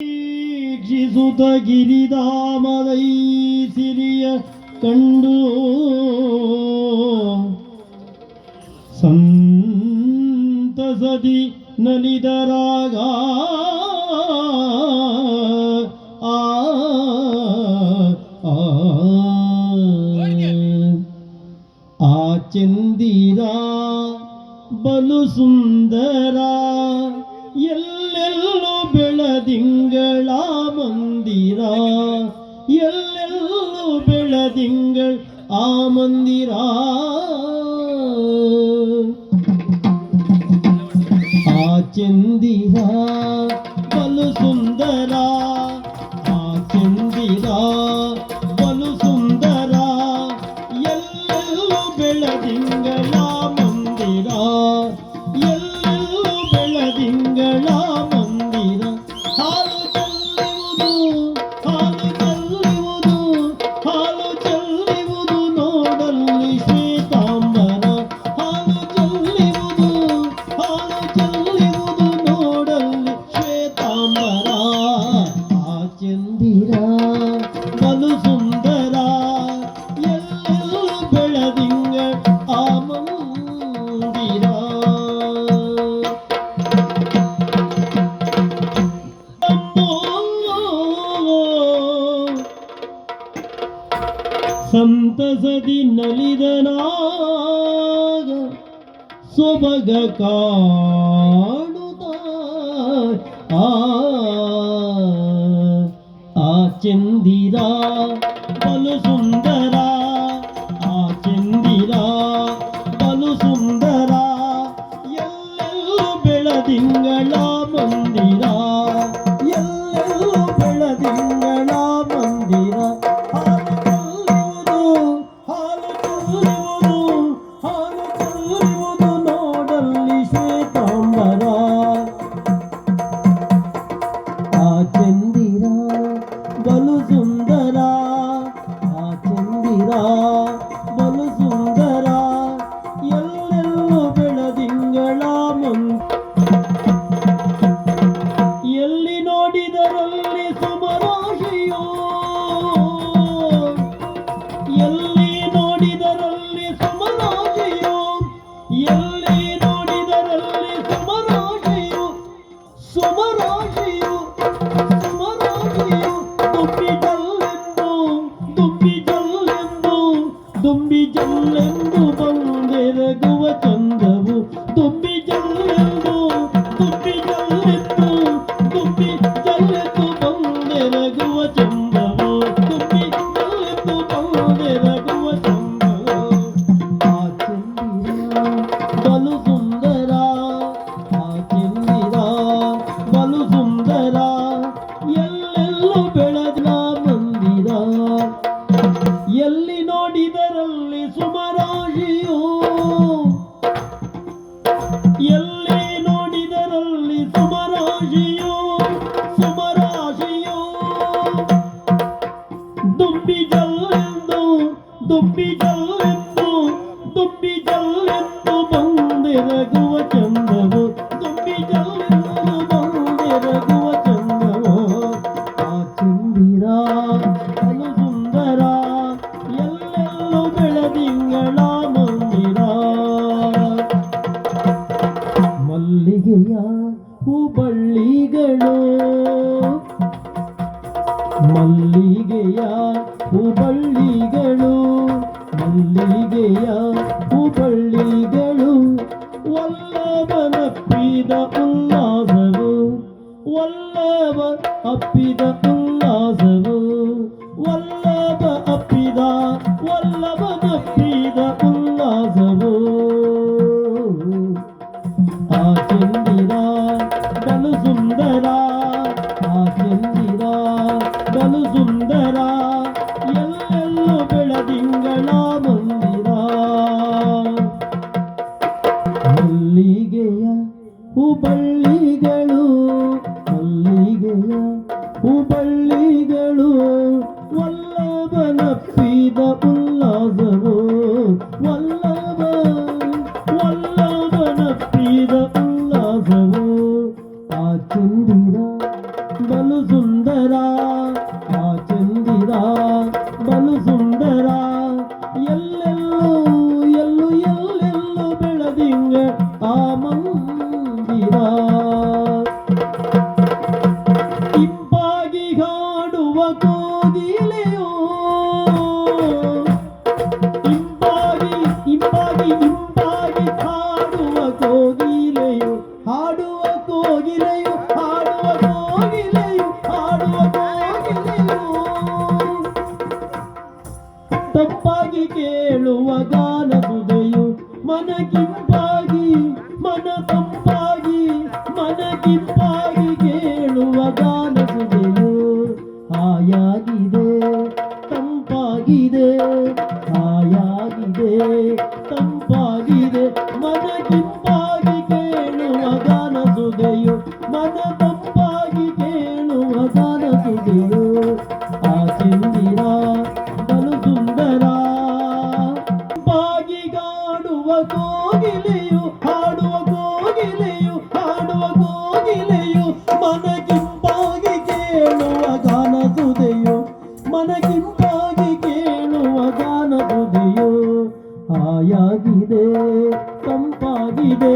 ವೀಕ್ಷಿಸುತ್ತ ಗಿರಿಧಾಮದೈ ಸಿರಿಯ ಕಂಡು ಸಂತಸದಿ ನಲಿದರಾಗ ಆ ಆ, ಚಂದಿರ ಬಲು ಸುಂದರ ಬೆಳದಿಂಗಳ ಆ ಮಂದಿರ ಆ ಚಂದಿರ ಸಂತಸದಿ ನಲಿದನಾಗ ಸೊಬಗ ಕಾಣುತ್ತ, ಆ ಚಂದಿರ ಬಲು ಸುಂದರ, ಆ ಚಂದಿರ ಬಲು ಸುಂದರ, ಎಲ್ಲೆಲ್ಲೂ ಬೆಳದಿಂಗಳ ಮಂದಿರ, ಎಲ್ಲೆಲ್ಲೂ ಬೆಳದಿಂಗಳ ಆ ದುಂಬಿ ಜಲ್ಲೆಂದು ದುಂಬಿ ಜಲ್ಲೆಂದು ಬಂದೆರಗುವ ಚಂದವು ತುಂಬಿ ಜಲ್ಲೆಂದು ಬಂದೆರಗುವ ಚಂದವು ಆ ಚಂದಿರ ಅನು ಸುಂದರ ಎಲ್ಲೆಲ್ಲೂ ಬೆಳದಿಂಗಳ ಮಂದಿರ ಮಲ್ಲಿಗೆಯ ಹೂಬಳ್ಳಿಗಳು ಮಲ್ಲಿಗೆಯ ಹೂಬಳ್ಳಿಗಳು ಮಲ್ಲಿಗೆಯ ಹೂಬಳ್ಳಿಗಳು ವಲ್ಲಭನಪ್ಪಿದ ಉಲ್ಲಾಸವು ವಲ್ಲಭ ಅಪ್ಪಿದ ಉಲ್ಲಾಸವು ಹುಬ್ಬಳ್ಳಿಗಳು ವಲ್ಲಭನಪ್ಪಿದ ಉಲ್ಲಾಸವು ವಲ್ಲಭ ವಲ್ಲಭನಪ್ಪಿದ ಉಲ್ಲಾಸವು ಆ ಚಂದಿರ ಬಲು ಸುಂದರ ಆ ಚಂದಿರ ಬಲು ಸುಂದರ ಎಲ್ಲೆಲ್ಲೂ ಎಲ್ಲೂ ಎಲ್ಲೆಲ್ಲೂ ಬೆಳೆದಿಂಗ ಆ ಮಂದಿರ ಮನಗಿಂಪಾಗಿ ಮನ ತಂಪಾಗಿ ಮನಗಿಂಪಾಗಿ ಕೇಳುವ ಗಾನ ಸುದೆಯು ಹಾಯಾಗಿದೆ ತಂಪಾಗಿದೆ ಹಾಯಾಗಿದೆ ತಂಪ ಕಿವಿಯಾಗಿ ಕೇಳುವ ಗಾನ ತುದಿಯೋ ಹಾಯಾಗಿದೆ ತಂಪಾಗಿದೆ.